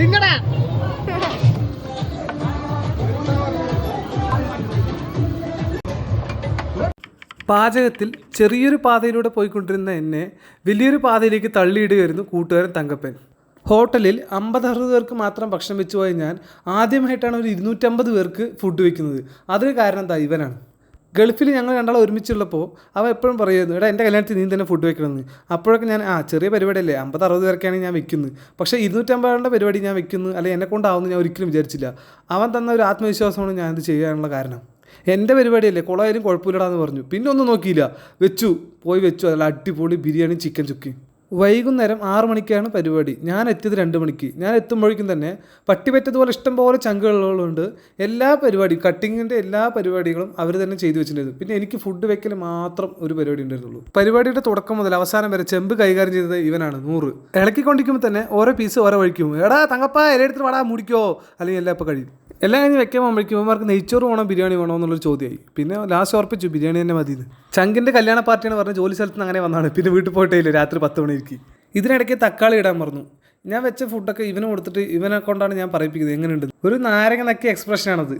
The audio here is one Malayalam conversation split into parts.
തിങ്ങടാ പാചകത്തിൽ ചെറിയൊരു പാതയിലൂടെ പോയിക്കൊണ്ടിരുന്ന എന്നെ വലിയൊരു പാതയിലേക്ക് തള്ളിയിടുകയായിരുന്നു കൂട്ടുകാരൻ തങ്കപ്പൻ. ഹോട്ടലിൽ അമ്പത് അറുപത് പേർക്ക് മാത്രം ഭക്ഷണം വെച്ച് പോയ ഞാൻ ആദ്യമായിട്ടാണ് ഒരു ഇരുന്നൂറ്റമ്പത് പേർക്ക് ഫുഡ് വയ്ക്കുന്നത് അതിന് കാരണം ദൈവനാണ് ഗൾഫിൽ ഞങ്ങൾ രണ്ടാളും ഒരുമിച്ചുള്ളപ്പോൾ അവ എപ്പോഴും പറയുമായിരുന്നു എടാ എന്റെ കല്യാണത്തിൽ നീ തന്നെ ഫുഡ് വെക്കണമെന്ന്. അപ്പോഴൊക്കെ ഞാൻ ആ ചെറിയ പരിപാടിയല്ലേ അമ്പത് അറുപത് പേർക്കാണ് ഞാൻ വെക്കുന്നത് പക്ഷേ ഇരുന്നൂറ്റമ്പതിന്റെ പരിപാടി ഞാൻ വെക്കുന്നു അല്ലെങ്കിൽ എന്നെ കൊണ്ടാവുമെന്ന് ഞാൻ ഒരിക്കലും വിചാരിച്ചില്ല. അവൻ തന്ന ഒരു ആത്മവിശ്വാസമാണ് ഞാൻ ഇത് ചെയ്യാനുള്ള കാരണം. എന്റെ പരിപാടിയല്ലേ കുളമായാലും കുഴപ്പമില്ലടാന്ന് പറഞ്ഞു. പിന്നെ ഒന്നും നോക്കിയില്ല. വെച്ചു പോയി വെച്ചു. അല്ല അടിപൊളി ബിരിയാണി ചിക്കൻ ചുക്കി വൈകുന്നേരം ആറു മണിക്കാണ് പരിപാടി. ഞാൻ എത്തിയത് രണ്ട് മണിക്ക്. ഞാൻ എത്തുമ്പോഴേക്കും തന്നെ പട്ടി പറ്റതുപോലെ ഇഷ്ടംപോലെ ചങ്കുകളുണ്ട്. എല്ലാ പരിപാടിയും കട്ടിങ്ങിന്റെ എല്ലാ പരിപാടികളും അവർ തന്നെ ചെയ്തു വെച്ചിട്ടുണ്ടായിരുന്നു പിന്നെ എനിക്ക് ഫുഡ് വെക്കൽ മാത്രം ഒരു പരിപാടി ഉണ്ടായിരുന്നുള്ളൂ. പരിപാടിയുടെ തുടക്കം മുതൽ അവസാനം വരെ ചെമ്പ് കൈകാര്യം ചെയ്തത് ഇവനാണ് നൂറ്. ഇളക്കിക്കൊണ്ടിരിക്കുമ്പോൾ തന്നെ ഓരോ പീസ് ഓരോ വഴിക്കും. എടാ തങ്കപ്പ എല്ലായിടത്തും വാടാ മുടിക്കോ. അല്ലെങ്കിൽ എല്ലാം ഇപ്പോൾ കഴിയും. എല്ലാം കഴിഞ്ഞ് വെക്കാൻ പോകുമ്പോഴേക്കും ഇവന്മാർക്ക് നെയ്ച്ചോറ് വേണോ ബിരിയാണി വേണോ എന്നുള്ളൊരു ചോദ്യമായി പിന്നെ ലാസ്റ്റ് ഉറപ്പിച്ചു ബിരിയാണി തന്നെ മതി ചങ്കിന്റെ കല്യാണ പാർട്ടിയാണ് പറഞ്ഞ് ജോലി സ്ഥലത്ത് നിന്ന് അങ്ങനെ വന്നാണ്. പിന്നെ വീട്ടിൽ പോയിട്ടേ ഇല്ല രാത്രി പത്ത് മണിക്ക്. ഇതിനിടയ്ക്ക് തക്കാളി ഇടാൻ പറഞ്ഞു. ഞാൻ വെച്ച ഫുഡൊക്കെ ഇവനെ കൊടുത്തിട്ട് ഇവനെ കൊണ്ടാണ് ഞാൻ പറയിപ്പിക്കുന്നത്. എങ്ങനെയുണ്ട്? ഒരു നാരങ്ങ നക്കിയ എക്സ്പ്രഷനാണത്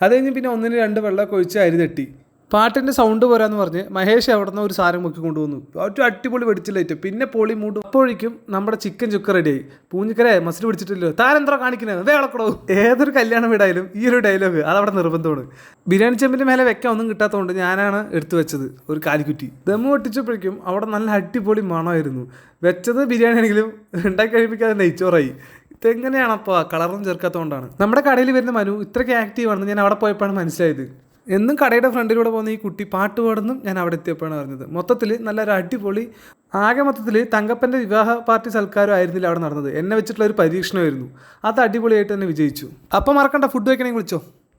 അത് കഴിഞ്ഞ് പിന്നെ ഒന്നിന് രണ്ട് വെള്ളമൊക്കെ ഒഴിച്ച് അരി തട്ടി. പാട്ടിന്റെ സൗണ്ട് പോരാന്ന് പറഞ്ഞ് മഹേഷ് അവിടെ നിന്ന് ഒരു സാധനം മുക്കി കൊണ്ടുവന്നു. ഏറ്റവും അടിപൊളി വെടിച്ചില്ലേറ്റ് പിന്നെ പൊളി മൂട്. അപ്പോഴേക്കും നമ്മുടെ ചിക്കൻ ചുക്ക റെഡിയായി പൂഞ്ഞിക്കരെ മസിൽ പിടിച്ചിട്ടില്ലോ താരെന്തോ കാണിക്കുന്നത് വേളക്കടോ ഏതൊരു കല്യാണം വീടായാലും ഈ ഒരു ഡയലോഗ് അതവിടെ നിർബന്ധമാണ്. ബിരിയാണി ചെമ്പിന്റെ മേലെ വെക്കാൻ ഒന്നും കിട്ടാത്തതുകൊണ്ട് ഞാനാണ് എടുത്തു വെച്ചത് ഒരു കാലിക്കുറ്റി. ദമ്മ് പൊട്ടിച്ചപ്പോഴേക്കും അവിടെ നല്ല അടിപൊളി മണമായിരുന്നു. വെച്ചത് ബിരിയാണി ആണെങ്കിലും ഉണ്ടാക്കി കഴിപ്പിക്കാതെ നെയ്ച്ചോറായി. ഇതെങ്ങനെയാണപ്പോൾ കളറും ചേർക്കാത്തതുകൊണ്ടാണ് നമ്മുടെ കടയിൽ വരുന്ന മനു ഇത്രയ്ക്ക് ആക്റ്റീവ് ആണെന്ന് ഞാൻ അവിടെ പോയപ്പോഴാണ് മനസ്സിലായത്. എന്നും കടയുടെ ഫ്രണ്ടിലൂടെ പോകുന്ന ഈ കുട്ടി പാട്ട് പാടുന്നും ഞാൻ അവിടെ എത്തിയപ്പോഴാണ് അറിഞ്ഞത്. മൊത്തത്തിൽ നല്ലൊരു അടിപൊളി ആകെ മൊത്തത്തിൽ തങ്കപ്പന്റെ വിവാഹ പാർട്ടി സൽക്കാരം ആയിരുന്നില്ല അവിടെ നടന്നത്. എന്നെ വെച്ചിട്ടുള്ള ഒരു പരീക്ഷണമായിരുന്നു. അത് അടിപൊളിയായിട്ട് തന്നെ വിജയിച്ചു. അപ്പം മറക്കണ്ട ഫുഡ് വയ്ക്കണമെങ്കിൽ വിളിച്ചോ